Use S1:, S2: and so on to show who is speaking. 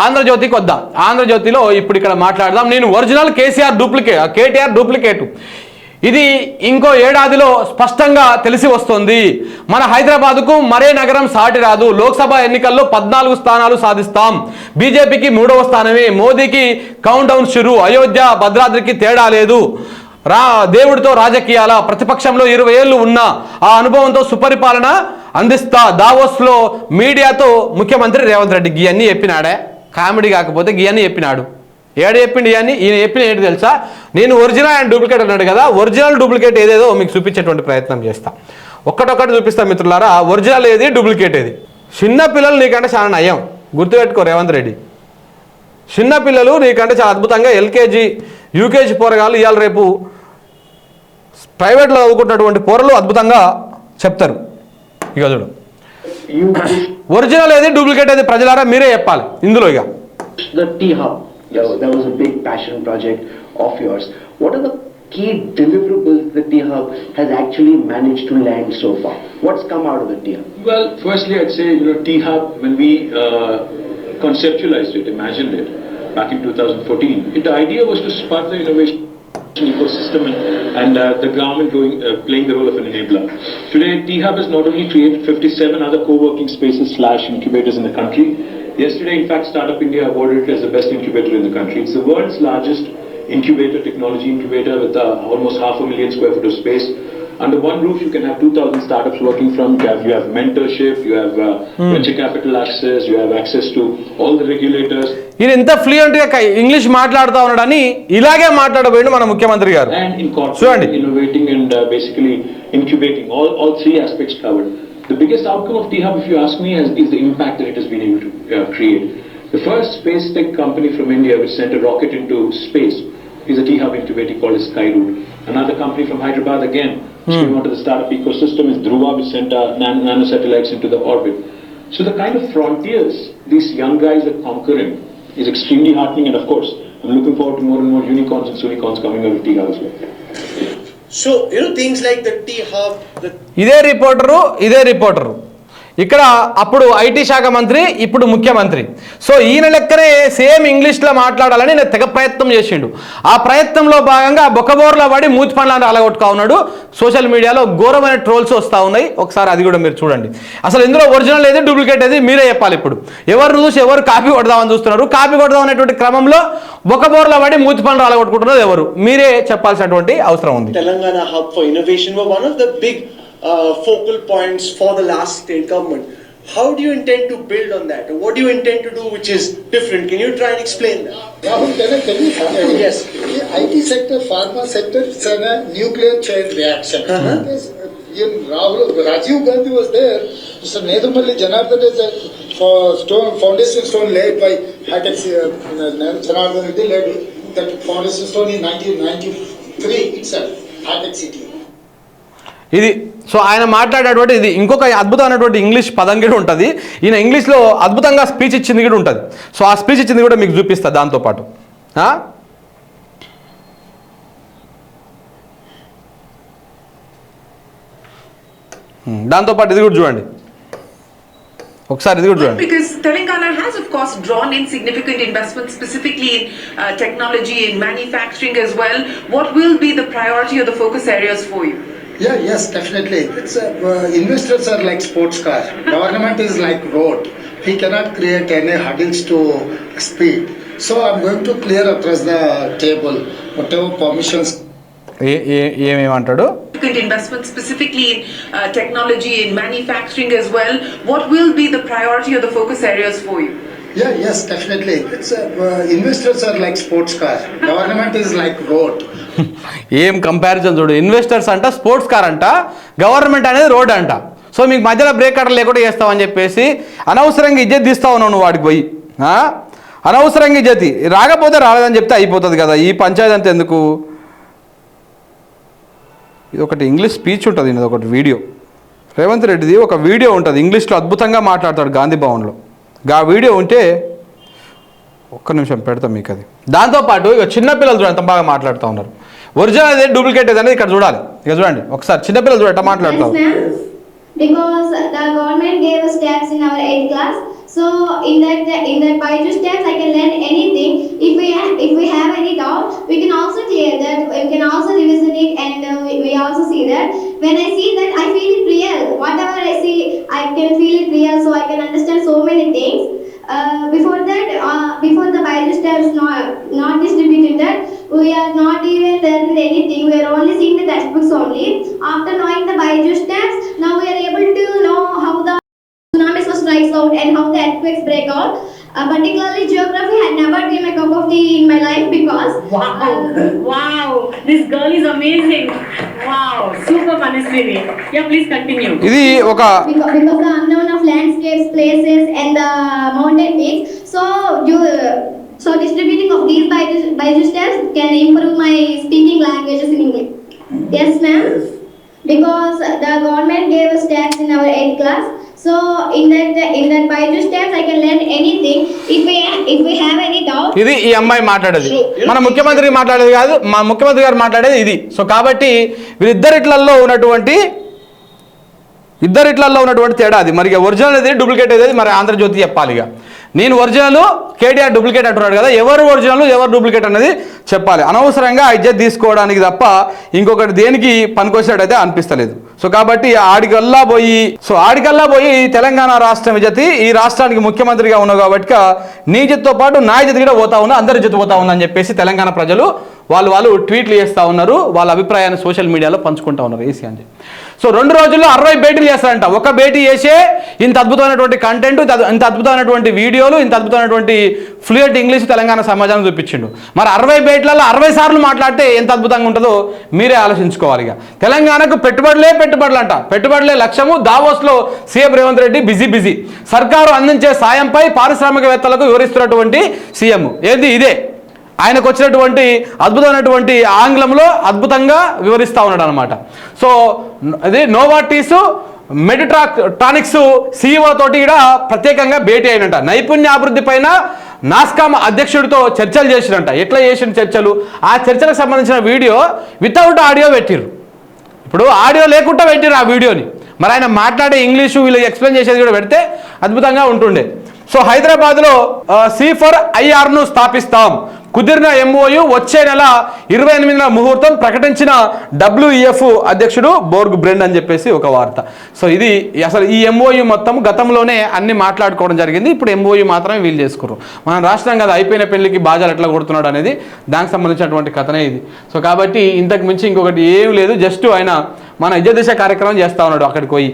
S1: ఆంధ్రజ్యోతికి వద్దాం? ఆంధ్రజ్యోతిలో ఇప్పుడు ఇక్కడ మాట్లాడదాం. నేను original KCR duplicate KTR duplicate. ఇది ఇంకో ఏడాదిలో స్పష్టంగా తెలిసి వస్తుంది. మన హైదరాబాద్కు మరే నగరం సాటి రాదు. లోక్సభ ఎన్నికల్లో పద్నాలుగు స్థానాలు సాధిస్తాం. బీజేపీకి మూడవ స్థానమే. మోదీకి కౌంట్ డౌన్ షురు. అయోధ్య భద్రాద్రికి తేడా లేదు. రా దేవుడితో రాజకీయాల? ప్రతిపక్షంలో ఇరవై ఏళ్ళు ఉన్న. ఆ అనుభవంతో సుపరిపాలన అందిస్తా. దావోస్లో మీడియాతో ముఖ్యమంత్రి రేవంత్ రెడ్డి గీయన్ని చెప్పినాడే. కామెడీ కాకపోతే గీయన్ని చెప్పినాడు. ఏడు చెప్పిండి అని ఈయన చెప్పిన ఏంటి తెలుసా? నేను ఒరిజినల్ అండ్ డూప్లికేట్ అన్నాడు కదా ఒరిజినల్ డూప్లికేట్ ఏదేదో మీకు చూపించేటువంటి ప్రయత్నం చేస్తా. ఒక్కటొక్కటి చూపిస్తా మిత్రులారా ఒరిజినల్ ఏది డూప్లికేట్ ఏది? చిన్న పిల్లలు నీకంటే చాలా నయం. గుర్తుపెట్టుకో రేవంత్ రెడ్డి. చిన్న పిల్లలు నీకంటే చాలా అద్భుతంగా ఎల్కేజీ యూకేజీ పోరగాళ్ళు ఇవాళ రేపు ప్రైవేట్లో చదువుకుంటున్నటువంటి పోరలు అద్భుతంగా చెప్తారు. ఇక చూడు
S2: you
S1: ఒరిజినల్ ఏది డూప్లికేట్ ఏది ప్రజలారా మీరే చెప్పాలి ఇందులో ఇక
S2: push the T Hub. Yeah, that was a big passion project of yours. What are the key deliverables the T Hub has actually managed to land so far? What's come out of the T Hub?
S3: Well, firstly, I'd say, you know, T-Hub, when we uh, conceptualized it, imagined it, back in 2014, it, the idea was to spark the innovation ecosystem and, uh, the government going, uh, playing the role of an enabler. Today, T-Hub has not only created 57 other co-working spaces slash incubators in the country, yesterday, in fact, Startup India awarded it as the best incubator in the country. It's the world's largest incubator, technology incubator with uh, almost half a million square foot of space Under one roof, you can have 2,000 startups working from. You have, you have mentorship, you have uh, venture capital access, you have access to all the regulators,
S1: ఈయన ఎంత ఫ్లూయెంట్గా క- English మాట్లాడుతూ ఉన్నాడని ఇలాగే మాట్లాడబోయిండు మన ముఖ్యమంత్రి గారు
S3: and
S1: చూడండి
S3: incorporating, innovating, and uh, basically incubating. All, all three aspects covered. The biggest outcome of T-Hub, if you ask me, has, is the impact that it has been able to uh, create. The first space tech company from India which sent a rocket into space is a T-Hub incubator called as Skyroot. Another company from Hyderabad again, we out of the startup ecosystem is Dhruva, which sent our uh, nan- nanosatellites into the orbit. So the kind of frontiers these young guys are conquering is extremely heartening, and of course, I'm looking forward to more and more unicorns and unicorns coming out of Tiga as well.
S4: So you know things like the T Hub. The-
S1: ಇದೇ reporter ಇದೇ reporter? ఇక్కడ అప్పుడు IT శాఖ మంత్రి ఇప్పుడు ముఖ్యమంత్రి. So ఈయన లెక్కనే సేమ్ ఇంగ్లీష్లో మాట్లాడాలని నేను తెగ ప్రయత్నం చేసిండు. ఆ ప్రయత్నంలో భాగంగా బొక్కబోర్లో పడి మూతి పండ్లను అలగొట్టుకా ఉన్నాడు. సోషల్ మీడియాలో ఘోరమైన ట్రోల్స్ వస్తూ ఉన్నాయి. ఒకసారి అది కూడా మీరు చూడండి. అసలు ఇందులో ఒరిజినల్ ఏది డూప్లికేట్ ఏది మీరే చెప్పాలి ఇప్పుడు. ఎవరు చూసి ఎవరు కాపీ కొడదామని చూస్తున్నారు. కాపీ కొడదాం అనేటువంటి క్రమంలో బొక్కబోర్లో పడి మూతి పండ్లు అలగొట్టుకుంటున్నది ఎవరు? మీరే చెప్పాల్సినటువంటి అవసరం ఉంది.
S4: Telangana hub for innovation were focal points for the last state government. How do you intend to build on that? What do you intend to do which is different? Can you try and explain that?
S5: Rahul, can I tell you something?
S4: Yes.
S5: The IT sector, pharma sector, it's a nuclear chain reaction.
S4: Uh-huh.
S5: Yes, uh, in Rahul, Rajiv Gandhi was there. Mr. Nedumalli Janardhan is a for stone, foundation stone laid by Hightech, uh, Janardhan Reddy laid that foundation stone in 1993 itself, Hightech City.
S1: ఇది so ఆయన మాట్లాడేటువంటి ఇది ఇంకొక అద్భుతమైనటువంటి English పదం కూడా ఉంటుంది ఈయన ఇంగ్లీష్లో అద్భుతంగా స్పీచ్ ఇచ్చింది కూడా ఉంటుంది సో ఆ స్పీచ్ ఇచ్చింది కూడా మీకు చూపిస్తా దాంతోపాటు దాంతోపాటు ఇది కూడా చూడండి ఒకసారి ఇది కూడా చూడండి
S6: Because Telangana has, of course, drawn in significant investments, specifically in uh, technology and manufacturing as well. What will be the priority or the focus areas for you?
S5: Yeah, yes, definitely. It's a, uh, investors are like sports car. Government is like road. We cannot create any hurdles to speed. So I'm going to clear across the table whatever permissions
S1: A A- ఏమేమంటాడు
S6: Significant investments, specifically in uh, technology and manufacturing as well. What will be the priority or the focus areas for you?
S5: Yeah, yes, definitely. Uh, uh, investors are like sports car. Government is like road.
S1: ఏం comparison చూడు. Investors అంట sports car అంట government అనేది road అంట. So మీకు మధ్యలో break కట్టలు లేకుండా చేస్తావని చెప్పేసి అనవసరంగా ఇజ్జత్ తీస్తావు నువ్వు నువ్వు వాడికి పోయి. అనవసరంగా ఇజ్జతి రాకపోతే రాలేదని చెప్తే అయిపోతుంది కదా. ఈ పంచాయతీ అంతా ఎందుకు? ఇది ఒకటి ఇంగ్లీష్ స్పీచ్ ఉంటుంది ఇది ఒకటి వీడియో రేవంత్ రెడ్డిది ఒక వీడియో ఉంటుంది. ఇంగ్లీష్లో అద్భుతంగా మాట్లాడతాడు గాంధీ భవన్లో. ఆ వీడియో ఉంటే ఒక్క నిమిషం పెడతాం మీకు అది దాంతోపాటు ఇక చిన్నపిల్లలు చూడండి ఎంత బాగా మాట్లాడుతూ ఉన్నారు ఒరిజినల్ అదే డూప్లికేట్ అనేది ఇక్కడ చూడాలి ఇక చూడండి ఒకసారి చిన్నపిల్లలు చూడ ఎట్లా మాట్లాడతారు
S7: Because the government gave us tabs in our 8th class, So in that in that Byju's steps, I can learn anything. If we have, if we have any doubt, we can also clear that. We can also revisit it, and uh, we, we also see that. When I see that, I feel it real. Whatever I see, I can feel it real. So I can understand so many things. Uh, before that, uh, before the Byju's steps not not distributed that, we are not even learning anything. We are only seeing the textbooks only. After knowing the Byju's steps, now we are able to know how the tsunamis was strikes out and how the earthquakes break out. Uh, particularly geography had never been my cup of tea in my life because
S8: Wow,
S7: uh,
S8: wow, this girl is amazing. Wow, super Manaswini. Yeah, please continue.
S1: ఇది ఒక
S7: because, because the unknown of landscapes, places, and the mountain peaks. So, you, so distributing of these Byju's Byju's steps can improve my speaking languages in English. Yes, ma'am. Because the government gave us steps in our 8th class. So in that in that Byju's steps, I can learn anything. If we if we have any doubt,
S1: ఇది ఈ అమ్మాయి మాట్లాడేది. మన ముఖ్యమంత్రి మాట్లాడేది కాదు మా ముఖ్యమంత్రి గారు మాట్లాడేది ఇది. సో కాబట్టి వీరిద్దరిట్లలో ఉన్నటువంటి ఇద్దరిట్లలో ఉన్నటువంటి తేడా అది. మరి ఒరిజినల్ ఏది డూప్లికేట్ ఏది మరి ఆంధ్రజ్యోతి చెప్పాలి ఇక. నేను ఒరిజినల్ కేటీఆర్ డూప్లికేట్ అంటున్నాడు కదా ఎవరు ఒరిజినల్ ఎవరు డూప్లికేట్ అనేది చెప్పాలి. అనవసరంగా ఇజ్జత్ తీసుకోవడానికి తప్ప ఇంకొకటి దేనికి పనికొచ్చినట్టయితే అనిపిస్తలేదు. సో కాబట్టి ఆడికల్లా పోయి సో ఆడికల్లా పోయి తెలంగాణ రాష్ట్రం ఇజ్జతి ఈ రాష్ట్రానికి ముఖ్యమంత్రిగా ఉన్నావు కాబట్టి నీ జతితో పాటు నా జతి కూడా పోతా ఉన్నా అందరి జతి పోతా ఉందని చెప్పేసి తెలంగాణ ప్రజలు వాళ్ళు వాళ్ళు ట్వీట్లు చేస్తూ ఉన్నారు వాళ్ళ అభిప్రాయాన్ని సోషల్ మీడియాలో పంచుకుంటా ఉన్నారు ఏసీ అని సో రెండు రోజుల్లో అరవై భేటీలు చేస్తారంట. ఒక భేటీ చేసే ఇంత అద్భుతమైనటువంటి కంటెంట్ ఇంత అద్భుతమైనటువంటి వీడియోలు ఇంత అద్భుతమైనటువంటి ఫ్లూయెంట్ ఇంగ్లీష్ తెలంగాణ సమాజాన్ని చూపించిండు. మరి అరవై భేటీలలో అరవై సార్లు మాట్లాడితే ఎంత అద్భుతంగా ఉంటుందో మీరే ఆలోచించుకోవాలి ఇక. తెలంగాణకు పెట్టుబడులే పెట్టుబడులు అంట పెట్టుబడులే లక్ష్యము. దావోస్లో CM Revanth Reddy busy busy. సర్కారు అందించే సాయంపై పారిశ్రామికవేత్తలకు వివరిస్తున్నటువంటి సీఎం. ఏది ఇదే? ఆయనకు వచ్చినటువంటి అద్భుతమైనటువంటి ఆంగ్లంలో అద్భుతంగా వివరిస్తూ ఉన్నాడు అనమాట సో అది నోవాటీసు మెడిట్రాక్ టానిక్స్ సీఈఓ తోటి కూడా ప్రత్యేకంగా భేటీ అయినట. నైపుణ్యాభివృద్ధి పైన నాస్కామ్ అధ్యక్షుడితో చర్చలు చేసిరంట. ఎట్లా చేసిన చర్చలు? ఆ చర్చలకు సంబంధించిన వీడియో వితౌట్ ఆడియో పెట్టిర్రు. ఇప్పుడు ఆడియో లేకుండా పెట్టిరు ఆ వీడియోని. మరి ఆయన మాట్లాడే ఇంగ్లీషు వీళ్ళు ఎక్స్ప్లెయిన్ చేసేది కూడా పెడితే అద్భుతంగా ఉంటుండే. సో హైదరాబాద్లో సి ఫర్ ఐఆర్ను స్థాపిస్తాం. కుదిరిన ఎంఓయు వచ్చే నెల ఇరవై ఎనిమిదిన ముహూర్తం ప్రకటించిన డబ్ల్యూఈఎఫ్ అధ్యక్షుడు బోర్గ్ బ్రెండ్ అని చెప్పేసి ఒక వార్త. సో ఇది అసలు ఈ ఎంఓయు మొత్తం గతంలోనే అన్ని మాట్లాడుకోవడం జరిగింది. ఇప్పుడు ఎంఓయు మాత్రమే వీళ్ళు చేసుకున్నారు మనం రాష్ట్రం కదా అయిపోయిన పెళ్ళికి బాజాలు ఎట్లా కొడుతున్నాడు అనేది దానికి సంబంధించినటువంటి కథనే ఇది. సో కాబట్టి ఇంతకు మించి ఇంకొకటి ఏం లేదు. జస్ట్ ఆయన మన ఇజ్జ కార్యక్రమం చేస్తా ఉన్నాడు అక్కడికి పోయి.